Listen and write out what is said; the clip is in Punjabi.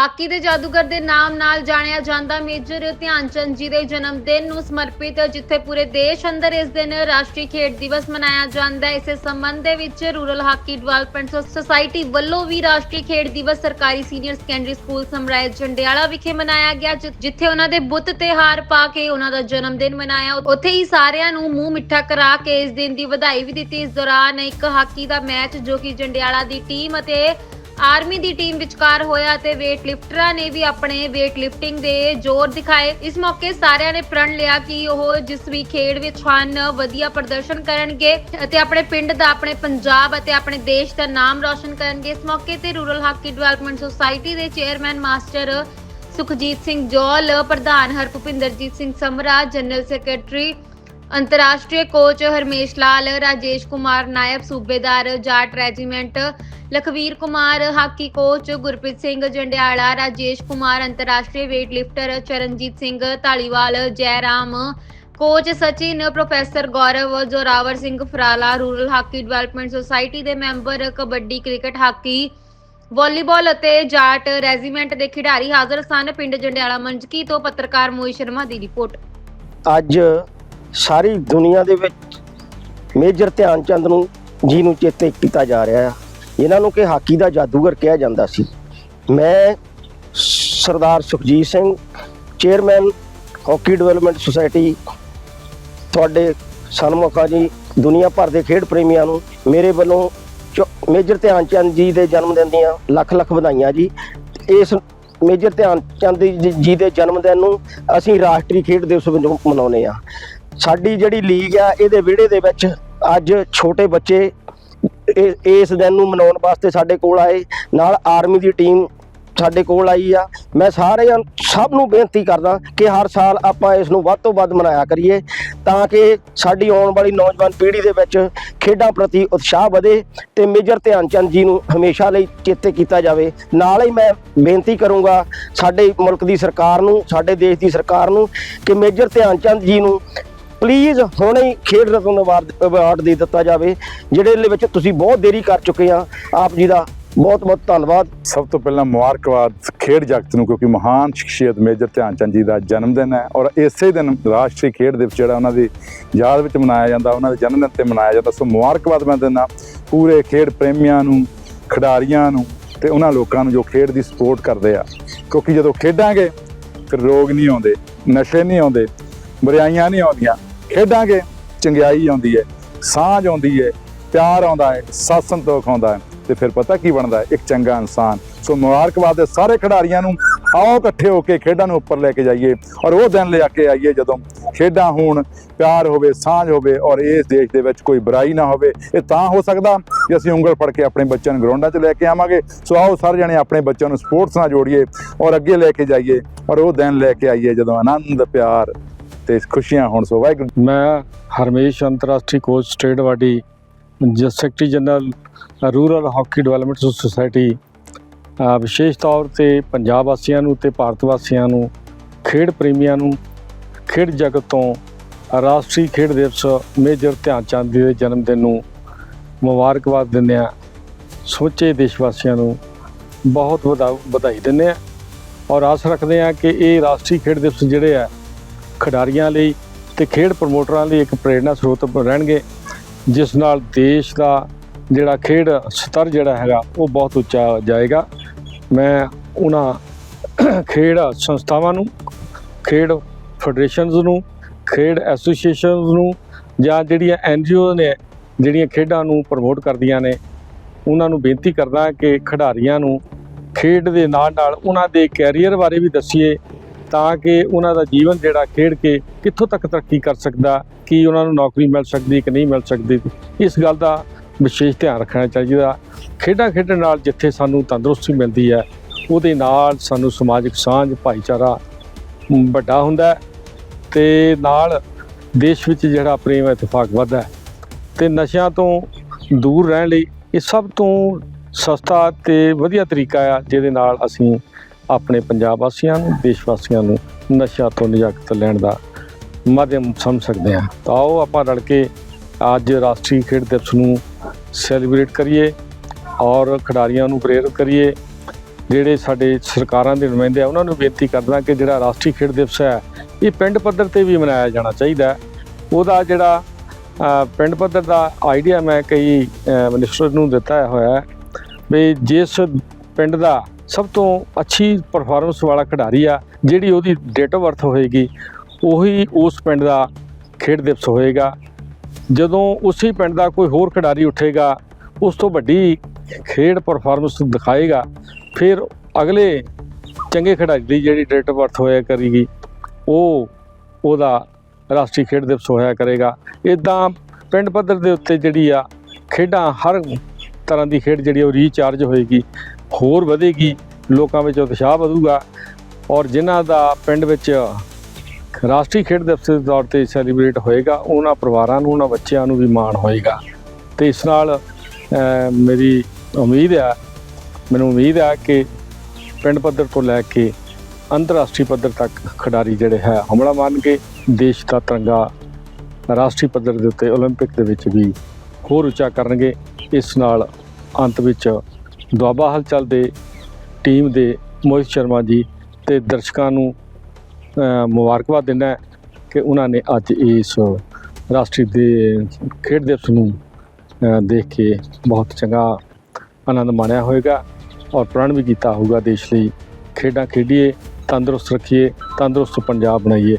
ਹਾਕੀ ਦੇ ਜਾਦੂਗਰ ਦੇ ਨਾਮ ਨਾਲ ਜਾਣਿਆ ਜਾਂਦਾ। ਮੇਜਰ ਧਿਆਨ ਜੀ ਦੇ ਜਨਮ ਦਿਨ ਨੂੰ ਸਮਰਪਿਤ ਜਿੱਥੇ ਪੂਰੇ ਦੇਸ਼ ਅੰਦਰ ਇਸ ਦਿਨ ਰਾਸ਼ਟਰੀ ਖੇਡ ਦਿਵਸ ਮਨਾਇਆ ਜਾਂਦਾ ਹੈ। ਇਸੇ ਸੰਬੰਧ ਦੇ ਵਿੱਚ ਰੂਰਲ ਹਾਕੀ ਡਿਵੈਲਪਮੈਂਟ ਸੁਸਾਇਟੀ ਵੱਲੋਂ ਵੀ ਰਾਸ਼ਟਰੀ ਖੇਡ ਦਿਵਸ ਸਰਕਾਰੀ senior secondary school Samrait Jandiala ਵਿਖੇ ਮਨਾਇਆ ਗਿਆ ਜਿੱਥੇ ਉਹਨਾਂ ਦੇ ਬੁੱਤ ਤੇ ਹਾਰ ਪਾ ਕੇ ਉਹਨਾਂ ਦਾ ਜਨਮ ਦਿਨ ਮਨਾਇਆ। ਉੱਥੇ ਹੀ ਸਾਰਿਆਂ ਨੂੰ ਮੂੰਹ ਮਿੱਠਾ ਕਰਾ ਕੇ ਇਸ ਦਿਨ ਦੀ ਵਧਾਈ ਵੀ ਦਿੱਤੀ। ਇਸ ਦੌਰਾਨ ਇੱਕ ਹਾਕੀ ਦਾ ਮੈਚ ਜੋ ਕਿ ਜੰਡਿਆਲਾ ਦੀ ਟੀਮ ਅਤੇ ਆਰਮੀ ਦੀ ਟੀਮ ਵਿਚਕਾਰ ਹੋਇਆ ਤੇ weight ਲਿਫਟਰਾਂ ਨੇ ਵੀ ਆਪਣੇ weight ਲਿਫਟਿੰਗ ਦੇ ਜ਼ੋਰ ਦਿਖਾਏ। ਇਸ ਮੌਕੇ ਸਾਰਿਆਂ ਨੇ ਪ੍ਰਣ ਲਿਆ ਕਿ ਉਹ ਜਿਸ ਵੀ ਖੇਡ ਵਿੱਚ ਹਨ, ਵਧੀਆ ਪ੍ਰਦਰਸ਼ਨ ਕਰਨਗੇ ਅਤੇ ਆਪਣੇ ਪਿੰਡ ਦਾ, ਆਪਣੇ ਪੰਜਾਬ ਅਤੇ ਆਪਣੇ ਦੇਸ਼ ਦਾ ਨਾਮ ਰੌਸ਼ਨ ਕਰਨਗੇ। ਇਸ ਮੌਕੇ ਤੇ ਰੂਰਲ ਹਾਕੀ ਡਿਵੈਲਪਮੈਂਟ ਸੁਸਾਇਟੀ ਦੇ ਚੇਅਰਮੈਨ ਮਾਸਟਰ ਸੁਖਜੀਤ ਸਿੰਘ ਜੋਲ, ਪ੍ਰਧਾਨ ਹਰਭੁਪਿੰਦਰਜੀਤ ਸਿੰਘ ਸਮਰਾ, ਜਨਰਲ ਸੈਕਟਰੀ, ਅੰਤਰਰਾਸ਼ਟਰੀ ਕੋਚ ਹਰਮੇਸ਼ ਲਾਲ, ਰਾਜੇਸ਼ ਕੁਮਾਰ ਨਾਇਬ ਸੂਬੇਦਾਰ, Jat regiment Lakhvir Kumar, hockey coach Gurpreet Singh, Jandiala, Rajesh Kumar, ਅੰਤਰਰਾਸ਼ਟਰੀ weight lifter Charanjit Singh Dhaliwal Jairam, coach Sachin, professor Gaurav Zorawar Singh Farala, rural hockey development society ਦੇ member, kabaddi, cricket, hockey, volleyball ਅਤੇ ਜਾਟ ਰੈਜੀਮੈਂਟ ਦੇ ਖਿਡਾਰੀ ਹਾਜ਼ਰ ਸਨ। ਪਿੰਡ ਜੰਡਿਆਲਾ ਮੰਜਕੀ ਤੋਂ ਪੱਤਰਕਾਰ ਮੋਹਿਤ ਸ਼ਰਮਾ ਦੀ ਰਿਪੋਰਟ। ਅੱਜ ਸਾਰੀ ਦੁਨੀਆ ਦੇ ਵਿੱਚ ਮੇਜਰ ਧਿਆਨ ਚੰਦ ਨੂੰ ਜੀ ਨੂੰ ਚੇਤੇ ਕੀਤਾ ਜਾ ਰਿਹਾ ਆ। ਇਹਨਾਂ ਨੂੰ ਕਿ ਹਾਕੀ ਦਾ ਜਾਦੂਗਰ ਕਿਹਾ ਜਾਂਦਾ ਸੀ। ਮੈਂ Sardar Sukhjit Singh, chairman, hockey development society, ਤੁਹਾਡੇ ਸਨਮੁਖਾਂ ਜੀ, ਦੁਨੀਆ ਭਰ ਦੇ ਖੇਡ ਪ੍ਰੇਮੀਆਂ ਨੂੰ, ਮੇਰੇ ਵੱਲੋਂ ਚੌ- ਮੇਜਰ ਧਿਆਨ ਚੰਦ ਜੀ ਦੇ ਜਨਮ ਦਿਨ ਦੀਆਂ ਲੱਖ ਲੱਖ ਵਧਾਈਆਂ ਜੀ। ਇਸ ਮੇਜਰ ਧਿਆਨ ਚੰਦ ਜੀ ਦੇ ਜਨਮ ਦਿਨ ਨੂੰ ਅਸੀਂ ਰਾਸ਼ਟਰੀ ਖੇਡ ਦਿਵਸ ਵਜੋਂ ਮਨਾਉਂਦੇ ਆ ਸਾਡੀ ਜਿਹੜੀ ਲੀਗ ਆ, ਇਹਦੇ ਵਿਹੜੇ ਦੇ ਵਿੱਚ ਅੱਜ ਛੋਟੇ ਬੱਚੇ ਇਸ ਦਿਨ ਨੂੰ ਮਨਾਉਣ ਵਾਸਤੇ ਸਾਡੇ ਕੋਲ ਆਏ। ਨਾਲ ਆਰਮੀ ਦੀ ਟੀਮ ਸਾਡੇ ਕੋਲ ਆਈ ਆ। ਮੈਂ ਸਾਰਿਆਂ ਸਭ ਨੂੰ ਬੇਨਤੀ ਕਰਦਾ ਕਿ ਹਰ ਸਾਲ ਆਪਾਂ ਇਸ ਨੂੰ ਵੱਧ ਤੋਂ ਵੱਧ ਮਨਾਇਆ ਕਰੀਏ ਤਾਂ ਕਿ ਸਾਡੀ ਆਉਣ ਵਾਲੀ ਨੌਜਵਾਨ ਪੀੜ੍ਹੀ ਦੇ ਵਿੱਚ ਖੇਡਾਂ ਪ੍ਰਤੀ ਉਤਸ਼ਾਹ ਵਧੇ ਤੇ ਮੇਜਰ ਧਿਆਨ ਚੰਦ ਜੀ ਨੂੰ ਹਮੇਸ਼ਾ ਲਈ ਚੇਤੇ ਕੀਤਾ ਜਾਵੇ। ਨਾਲ ਹੀ ਮੈਂ ਬੇਨਤੀ ਕਰੂੰਗਾ ਸਾਡੇ ਮੁਲਕ ਦੀ ਸਰਕਾਰ ਨੂੰ, ਸਾਡੇ ਦੇਸ਼ ਦੀ ਸਰਕਾਰ ਨੂੰ ਕਿ ਮੇਜਰ ਧਿਆਨ ਚੰਦ ਜੀ ਨੂੰ ਪਲੀਜ਼ ਹੁਣੇ ਹੀ ਖੇਡ ਰਤਨ ਅਵਾਰਡ ਅਵਾਰਡ ਦੇ ਦਿੱਤਾ ਜਾਵੇ, ਜਿਹੜੇ ਦੇ ਵਿੱਚ ਤੁਸੀਂ ਬਹੁਤ ਦੇਰੀ ਕਰ ਚੁੱਕੇ ਆ। ਆਪ ਜੀ ਦਾ ਬਹੁਤ ਬਹੁਤ ਧੰਨਵਾਦ। ਸਭ ਤੋਂ ਪਹਿਲਾਂ ਮੁਬਾਰਕਬਾਦ ਖੇਡ ਜਗਤ ਨੂੰ, ਕਿਉਂਕਿ ਮਹਾਨ ਸ਼ਖਸੀਅਤ ਮੇਜਰ ਧਿਆਨ ਚੰਦ ਜੀ ਦਾ ਜਨਮ ਦਿਨ ਹੈ ਔਰ ਇਸੇ ਦਿਨ ਰਾਸ਼ਟਰੀ ਖੇਡ ਦਿਵਸ ਜਿਹੜਾ ਉਹਨਾਂ ਦੀ ਯਾਦ ਵਿੱਚ ਮਨਾਇਆ ਜਾਂਦਾ, ਉਹਨਾਂ ਦੇ ਜਨਮ ਦਿਨ ਤੇ ਮਨਾਇਆ ਜਾਂਦਾ। ਸੋ ਮੁਬਾਰਕਬਾਦ ਮੈਂ ਦਿੰਦਾ ਪੂਰੇ ਖੇਡ ਪ੍ਰੇਮੀਆਂ ਨੂੰ, ਖਿਡਾਰੀਆਂ ਨੂੰ ਤੇ ਉਹਨਾਂ ਲੋਕਾਂ ਨੂੰ ਜੋ ਖੇਡ ਦੀ ਸਪੋਰਟ ਕਰਦੇ ਆ। ਕਿਉਂਕਿ ਜਦੋਂ ਖੇਡਾਂਗੇ, ਫਿਰ ਰੋਗ ਨਹੀਂ ਆਉਂਦੇ, ਨਸ਼ੇ ਨਹੀਂ ਆਉਂਦੇ, ਬੁਰਾਈਆਂ ਨਹੀਂ ਆਉਂਦੀਆਂ। ਖੇਡਾਂਗੇ, ਚੰਗਿਆਈ ਆਉਂਦੀ ਹੈ, ਸਾਂਝ ਆਉਂਦੀ ਹੈ, ਪਿਆਰ ਆਉਂਦਾ ਹੈ ਸਤ ਸੰਤੋਖ ਆਉਂਦਾ ਹੈ ਤੇ ਫਿਰ ਪਤਾ ਕੀ ਬਣਦਾ ਇੱਕ ਚੰਗਾ ਇਨਸਾਨ। ਸੋ ਮੁਬਾਰਕਬਾਦ ਦੇ ਸਾਰੇ ਖਿਡਾਰੀਆਂ ਨੂੰ। ਆਓ ਇਕੱਠੇ ਹੋ ਕੇ ਖੇਡਾਂ ਨੂੰ ਉੱਪਰ ਲੈ ਕੇ ਜਾਈਏ ਔਰ ਉਹ ਦਿਨ ਲਿਆ ਕੇ ਆਈਏ ਜਦੋਂ ਖੇਡਾਂ ਹੋਣ, ਪਿਆਰ ਹੋਵੇ, ਸਾਂਝ ਹੋਵੇ ਔਰ ਇਸ ਦੇਸ਼ ਦੇ ਵਿੱਚ ਕੋਈ ਬੁਰਾਈ ਨਾ ਹੋਵੇ। ਇਹ ਤਾਂ ਹੋ ਸਕਦਾ ਕਿ ਅਸੀਂ ਉਂਗਲ ਫੜ ਕੇ ਆਪਣੇ ਬੱਚਿਆਂ ਨੂੰ ਗਰਾਊਂਡਾਂ 'ਚ ਲੈ ਕੇ ਆਵਾਂਗੇ। ਸੋ ਆਓ ਸਾਰੇ ਜਣੇ ਆਪਣੇ ਬੱਚਿਆਂ ਨੂੰ ਸਪੋਰਟਸ ਨਾਲ ਜੋੜੀਏ ਔਰ ਅੱਗੇ ਲੈ ਕੇ ਜਾਈਏ ਔਰ ਉਹ ਦਿਨ ਲੈ ਕੇ ਆਈਏ ਜਦੋਂ ਆਨੰਦ, ਪਿਆਰ ਤੇ ਖੁਸ਼ੀਆਂ ਹੋਣ ਸੋ ਵਾਹਿਗੁਰੂ। ਮੈਂ ਹਰਮੇਸ਼ ਅੰਤਰਰਾਸ਼ਟਰੀ ਕੋਚ ਸਟੇਟ ਵਾਡੀ ਜ- secretary general rural hockey development society ਵਿਸ਼ੇਸ਼ ਤੌਰ ਤੇ ਪੰਜਾਬ ਵਾਸੀਆਂ ਨੂੰ ਤੇ ਭਾਰਤ ਵਾਸੀਆਂ ਨੂੰ, ਖੇਡ ਪ੍ਰੇਮੀਆਂ ਨੂੰ, ਖੇਡ ਜਗਤ ਤੋਂ ਰਾਸ਼ਟਰੀ ਖੇਡ ਦਿਵਸ ਮੇਜਰ ਧਿਆਨ ਚੰਦ ਜੀ ਦੇ ਜਨਮ ਦਿਨ ਨੂੰ ਮੁਬਾਰਕਬਾਦ ਦਿੰਦੇ ਹਾਂ। ਸਮੁੱਚੇ ਦੇਸ਼ ਵਾਸੀਆਂ ਨੂੰ ਬਹੁਤ ਵਧਾ- ਵਧਾਈ ਦਿੰਦੇ ਹਾਂ। ਔਰ ਆਸ ਰੱਖਦੇ ਹਾਂ ਕਿ ਇਹ ਰਾਸ਼ਟਰੀ ਖੇਡ ਦਿਵਸ ਜਿਹੜੇ ਆ ਖਿਡਾਰੀਆਂ ਲਈ ਤੇ ਖੇਡ ਪ੍ਰਮੋਟਰਾਂ ਲਈ ਇੱਕ ਪ੍ਰੇਰਣਾ ਸਰੋਤ ਰਹਿਣਗੇ, ਜਿਸ ਨਾਲ ਦੇਸ਼ ਦਾ ਜਿਹੜਾ ਖੇਡ ਸਤਰ ਜਿਹੜਾ ਹੈਗਾ, ਉਹ ਬਹੁਤ ਉੱਚਾ ਜਾਏਗਾ। ਮੈਂ ਉਹਨਾਂ ਖੇਡ ਸੰਸਥਾਵਾਂ ਨੂੰ, ਖੇਡ ਫੈਡਰੇਸ਼ਨਸ ਨੂੰ, ਖੇਡ ਐਸੋਸੀਏਸ਼ਨਸ ਨੂੰ, ਜਾਂ ਜਿਹੜੀਆਂ ਐਨਜੀਓ ਨੇ ਜਿਹੜੀਆਂ ਖੇਡਾਂ ਨੂੰ ਪ੍ਰਮੋਟ ਕਰਦੀਆਂ ਨੇ, ਉਹਨਾਂ ਨੂੰ ਬੇਨਤੀ ਕਰਦਾ ਕਿ ਖਿਡਾਰੀਆਂ ਨੂੰ ਖੇਡ ਦੇ ਨਾਲ ਨਾਲ ਉਹਨਾਂ ਦੇ ਕੈਰੀਅਰ ਬਾਰੇ ਵੀ ਦੱਸੀਏ ਤਾਂ ਕਿ ਉਹਨਾਂ ਦਾ ਜੀਵਨ ਜਿਹੜਾ ਖੇਡ ਕੇ ਕਿੱਥੋਂ ਤੱਕ ਤਰੱਕੀ ਕਰ ਸਕਦਾ, ਕੀ ਉਹਨਾਂ ਨੂੰ ਨੌਕਰੀ ਮਿਲ ਸਕਦੀ ਕਿ ਨਹੀਂ ਮਿਲ ਸਕਦੀ, ਇਸ ਗੱਲ ਦਾ ਵਿਸ਼ੇਸ਼ ਧਿਆਨ ਰੱਖਣਾ ਚਾਹੀਦਾ। ਖੇਡਾਂ ਖੇਡਣ ਨਾਲ ਜਿੱਥੇ ਸਾਨੂੰ ਤੰਦਰੁਸਤੀ ਮਿਲਦੀ ਹੈ, ਉਹਦੇ ਨਾਲ ਸਾਨੂੰ ਸਮਾਜਿਕ ਸਾਂਝ, ਭਾਈਚਾਰਾ ਵੱਡਾ ਹੁੰਦਾ ਹੈ ਤੇ ਨਾਲ ਦੇਸ਼ ਵਿੱਚ ਜਿਹੜਾ ਪ੍ਰੇਮ ਇਤਫਾਕ ਵੱਧਦਾ ਹੈ। ਤੇ ਨਸ਼ਿਆਂ ਤੋਂ ਦੂਰ ਰਹਿਣ ਲਈ ਇਹ ਸਭ ਤੋਂ ਸਸਤਾ ਤੇ ਵਧੀਆ ਤਰੀਕਾ ਆ, ਜਿਹਦੇ ਨਾਲ ਅਸੀਂ ਆਪਣੇ ਪੰਜਾਬ ਵਾਸੀਆਂ ਨੂੰ, ਦੇਸ਼ ਵਾਸੀਆਂ ਨੂੰ ਨਸ਼ਿਆਂ ਤੋਂ ਨਿਜਾਤ ਲੈਣ ਦਾ ਮਾਧਿਅਮ ਸਮਝ ਸਕਦੇ ਹਾਂ। ਤਾਂ ਆਓ ਆਪਾਂ ਰਲ ਕੇ ਅੱਜ ਰਾਸ਼ਟਰੀ ਖੇਡ ਦਿਵਸ ਨੂੰ ਸੈਲੀਬ੍ਰੇਟ ਕਰੀਏ ਔਰ ਖਿਡਾਰੀਆਂ ਨੂੰ ਪ੍ਰੇਰਿਤ ਕਰੀਏ। ਜਿਹੜੇ ਸਾਡੇ ਸਰਕਾਰਾਂ ਦੇ ਨੁਮਾਇੰਦੇ ਆ, ਉਹਨਾਂ ਨੂੰ ਬੇਨਤੀ ਕਰਦਾ ਕਿ ਜਿਹੜਾ ਰਾਸ਼ਟਰੀ ਖੇਡ ਦਿਵਸ ਹੈ, ਇਹ ਪਿੰਡ ਪੱਧਰ ਤੇ ਵੀ ਮਨਾਇਆ ਜਾਣਾ ਚਾਹੀਦਾ ਉਹਦਾ ਜਿਹੜਾ ਪਿੰਡ ਪੱਧਰ ਦਾ ਆਈਡੀਆ ਮੈਂ ਕਈ ਮਿਨਿਸਟਰ ਨੂੰ ਦਿੱਤਾ ਹੋਇਆ ਹੈ ਵੀ ਜਿਸ ਪਿੰਡ ਦਾ ਸਭ ਤੋਂ ਅੱਛੀ ਪਰਫਾਰਮੈਂਸ ਵਾਲਾ ਖਿਡਾਰੀ ਆ, ਜਿਹੜੀ ਉਹਦੀ ਡੇਟ ਆਫ ਬਰਥ ਹੋਏਗੀ, ਉਹੀ ਉਸ ਪਿੰਡ ਦਾ ਖੇਡ ਦਿਵਸ ਹੋਏਗਾ। ਜਦੋਂ ਉਸੇ ਪਿੰਡ ਦਾ ਕੋਈ ਹੋਰ ਖਿਡਾਰੀ ਉੱਠੇਗਾ, ਉਸ ਤੋਂ ਵੱਡੀ ਖੇਡ ਪਰਫਾਰਮੈਂਸ ਦਿਖਾਏਗਾ, ਫਿਰ ਅਗਲੇ ਚੰਗੇ ਖਿਡਾਰੀ ਦੀ ਜਿਹੜੀ ਡੇਟ ਆਫ ਬਰਥ ਹੋਇਆ ਕਰੇਗੀ, ਉਹ ਉਹਦਾ ਰਾਸ਼ਟਰੀ ਖੇਡ ਦਿਵਸ ਹੋਇਆ ਕਰੇਗਾ। ਇਦਾਂ ਪਿੰਡ ਪੱਧਰ ਦੇ ਉੱਤੇ ਜਿਹੜੀ ਆ, ਖੇਡਾਂ ਹਰ ਤਰ੍ਹਾਂ ਦੀ ਖੇਡ ਜਿਹੜੀ ਆ, ਉਹ ਰੀਚਾਰਜ ਹੋਏਗੀ। ਹੋਰ ਵਧੇਗੀ ਲੋਕਾਂ ਵਿੱਚ ਉਤਸ਼ਾਹ ਵਧੂਗਾ ਔਰ ਜਿਨ੍ਹਾਂ ਦਾ ਪਿੰਡ ਵਿੱਚ ਰਾਸ਼ਟਰੀ ਖੇਡ ਦਿਵਸ ਦੇ ਤੌਰ ਤੇ ਸੈਲੀਬ੍ਰੇਟ ਹੋਏਗਾ ਉਹਨਾਂ ਪਰਿਵਾਰਾਂ ਨੂੰ ਉਹਨਾਂ ਬੱਚਿਆਂ ਨੂੰ ਵੀ ਮਾਣ ਹੋਏਗਾ ਤੇ ਇਸ ਨਾਲ ਅਹ, ਮੇਰੀ ਉਮੀਦ ਆ ਮੈਨੂੰ ਉਮੀਦ ਆ ਕਿ ਪਿੰਡ ਪੱਧਰ ਤੋਂ ਲੈ ਕੇ ਅੰਤਰਰਾਸ਼ਟਰੀ ਪੱਧਰ ਤੱਕ ਖਿਡਾਰੀ ਜਿਹੜੇ ਹੈ ਹਮਲਾ ਮਾਰਨ ਕੇ ਦੇਸ਼ ਦਾ ਤਿਰੰਗਾ ਰਾਸ਼ਟਰੀ ਪੱਧਰ ਦੇ ਉੱਤੇ 올림픽 ਦੇ ਵਿੱਚ ਵੀ ਹੋਰ ਉੱਚਾ ਕਰਨਗੇ ਇਸ ਨਾਲ ਅੰਤ ਵਿੱਚ ਦੁਆਬਾ ਹਲਚਲ ਦੇ ਟੀਮ ਦੇ ਮੋਹਿਤ ਸ਼ਰਮਾ ਜੀ ਤੇ ਦਰਸ਼ਕਾਂ ਨੂੰ ਮੁਬਾਰਕਬਾਦ ਦਿੰਦਾ ਕਿ ਉਹਨਾਂ ਨੇ ਅੱਜ ਇਸ ਰਾਸ਼ਟਰੀ ਦੇ ਖੇਡ ਦਿਵਸ ਨੂੰ ਦੇਖ ਕੇ ਬਹੁਤ ਚੰਗਾ ਆਨੰਦ ਮਾਣਿਆ ਹੋਵੇਗਾ ਔਰ ਪ੍ਰਣ ਵੀ ਕੀਤਾ ਹੋਊਗਾ ਦੇਸ਼ ਲਈ ਖੇਡਾਂ ਖੇਡੀਏ, ਤੰਦਰੁਸਤ ਰੱਖੀਏ, ਤੰਦਰੁਸਤ ਪੰਜਾਬ ਬਣਾਈਏ।